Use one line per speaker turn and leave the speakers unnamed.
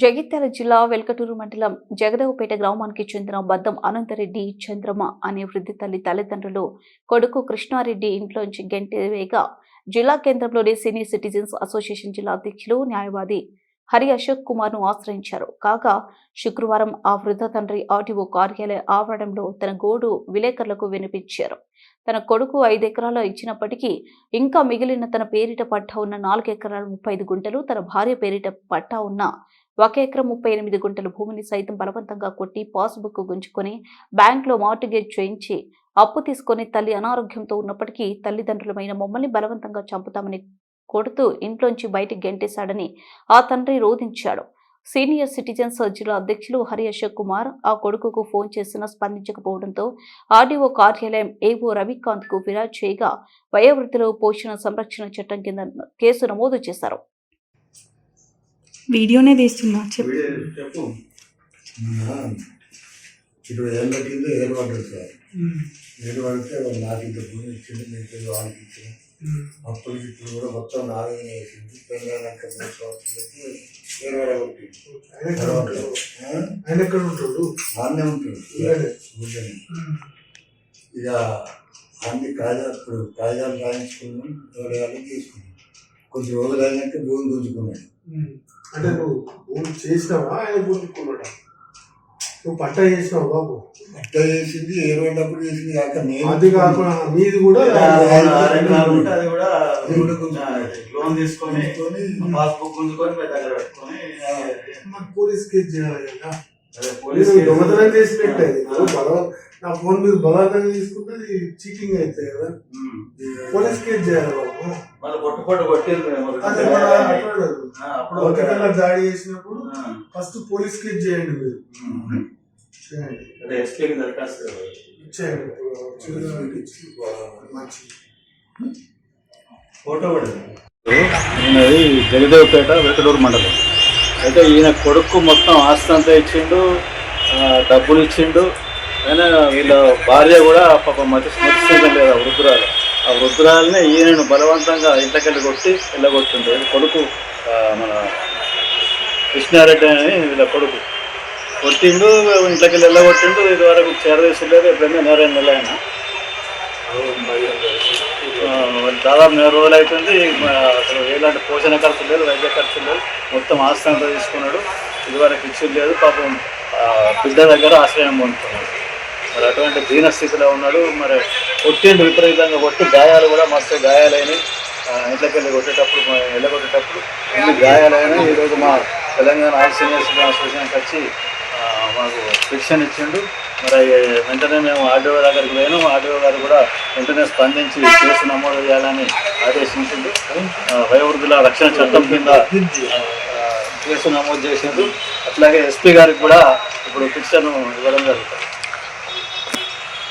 జగిత్యాల జిల్లా వెల్కటూరు మండలం జగదేవపేట గ్రామానికి చెందిన బద్దం అనంతరెడ్డి చంద్రమ అనే వృద్ధి తల్లి తల్లిదండ్రులు కొడుకు కృష్ణారెడ్డి ఇంట్లోంచి గెంటివేగా జిల్లా కేంద్రంలోని సీనియర్ సిటిజన్స్ అసోసియేషన్ జిల్లా అధ్యక్షులు న్యాయవాది హరి అశోక్ కుమార్ను ఆశ్రయించారు. కాగా శుక్రవారం ఆ వృద్ధ తండ్రి ఆర్టీఓ కార్యాలయ ఆవరణంలో తన గోడు విలేకరులకు వినిపించారు. తన కొడుకు ఐదు ఎకరాలు ఇచ్చినప్పటికీ ఇంకా మిగిలిన తన పేరిట పట్టా ఉన్న నాలుగు ఎకరాల ముప్పై ఐదు గుంటలు తన భార్య పేరిట పట్టా ఉన్న ఒక ఎకరం ముప్పై ఎనిమిది గుంటల భూమిని సైతం బలవంతంగా కొట్టి పాస్బుక్ గుంజుకొని బ్యాంకులో మార్టిగేజ్ చేయించి అప్పు తీసుకొని తల్లి అనారోగ్యంతో ఉన్నప్పటికీ తల్లిదండ్రులమైన మమ్మల్ని బలవంతంగా చంపుతామని కొడుతూ ఇంట్లోంచి బయటికి గెంటేశాడని ఆ తండ్రి రోధించాడు. సీనియర్ సిటిజన్స్ జిల్లా అధ్యక్షులు హరి అశోక్ కుమార్ ఆ కొడుకుకు ఫోన్ చేసినా స్పందించకపోవడంతో ఆర్డీఓ కార్యాలయం ఏవో రవికాంత్కు ఫిర్యాదు చేయగా వయోవృద్ధిలో పోషణ సంరక్షణ చట్టం కింద కేసు నమోదు చేశారు.
వీడియోనే తీస్తున్నా చెప్పు.
ఇరవై ఏళ్ళ కింద సార్. పడితే వాళ్ళు నాకు ఇంత భూమి ఇచ్చింది మీకు వాళ్ళకి ఇచ్చింది అప్పటికి ఇప్పుడు కూడా మొత్తం నాలుగు వేసింది. మూడు సంవత్సరాలకి?
ఆయన ఎక్కడ ఉంటాడు? ఊళ్ళోనే.
ఊళ్ళోనే. ఇక అన్ని కాగితాలు ఇప్పుడు కాగితాలు రాయించుకున్నాం ఎవరి తీసుకున్నాం. కొద్ది రోజులు అయినాక భూమి గుంజుకున్నాడు.
అంటే నువ్వు భూమి చేసినావా? ఆయన గుర్తుకున్నాడా నువ్వు పంట చేసినావు బాబు?
అట్ట చేసింది ఏ రోజులప్పుడు చేసింది కాక నేను
అది కాకుండా మీది కూడా
అది కూడా
గుంజుకున్నాడు.
లోన్ తీసుకొని పాస్బుక్ గుంజుకొని మీ దగ్గర పెట్టుకొని
పోలీస్ కేసు చేయాలి కదా.
అదే
పోలీసు దొంగతనం చేసి పెట్టేది నా ఫోన్ మీద బలవంతంగా తీసుకుంటే చీటింగ్ అవుతుంది కదా. పోలీస్ కేసు చేయాలి బాబు. మన
అప్పుడు
దాడి చేసినప్పుడు ఫస్ట్ పోలీస్ కేసు చేయండి మీరు. చేయండి.
ఎస్పీకి దరఖాస్తు ఫోటో
జగదేవపేట వెంకటూరు మండలం. అయితే ఈయన కొడుకు మొత్తం ఆస్తి అంతా ఇచ్చిండు డబ్బులు ఇచ్చిండు. అయినా వీళ్ళ భార్య కూడా పాప మతి స్మరిస్తుంది లేదు ఆ వృద్ధురాలు. ఆ వృద్ధురాలని ఈయనను బలవంతంగా ఇంట్లోకెళ్ళి కొట్టి వెళ్ళగొట్టిండు కొడుకు మన కృష్ణారెడ్డి అని వీళ్ళ కొడుకు. కొట్టిండు ఇంట్లోకెళ్ళి వెళ్ళగొట్టిండు ఇది వరకు చేరవేసలేదు ఎప్పుడైనా నేరైన నెల దాదాపు నెల రోజులు అవుతుంది అసలు ఎలాంటి పోషణ ఖర్చు లేదు వైద్య ఖర్చు లేదు. మొత్తం ఆశ్రయంతో తీసుకున్నాడు తీసుకున్నాడు. ఇదివరకు ఇచ్చింది లేదు. పాపం బిడ్డ దగ్గర ఆశ్రయం పొందుతున్నాడు. మరి అటువంటి దీన స్థితిలో ఉన్నాడు. మరి కొట్టిండు విపరీతంగా కొట్టి గాయాలు కూడా మస్తు గాయాలైనవి ఇంట్లోకి వెళ్ళి కొట్టేటప్పుడు వెళ్ళగొట్టేటప్పుడు అన్ని గాయాలైనవి ఈరోజు మా తెలంగాణ ఆల్ సీనియర్స్ అసోసియేషన్కి వచ్చి మాకు శిక్షణ ఇచ్చిండు. మరి వెంటనే మేము ఆర్డీఓ దగ్గరికి పోయినాం. ఆర్డీఓ గారు కూడా వెంటనే స్పందించి కేసు నమోదు చేయాలని ఆదేశించిండు. ఆ, వయోవృద్ధుల రక్షణ చట్టం కింద కేసు నమోదు చేసిండు. అట్లాగే ఎస్పీ గారికి కూడా ఇప్పుడు శిక్షను ఇవ్వడం జరుగుతుంది.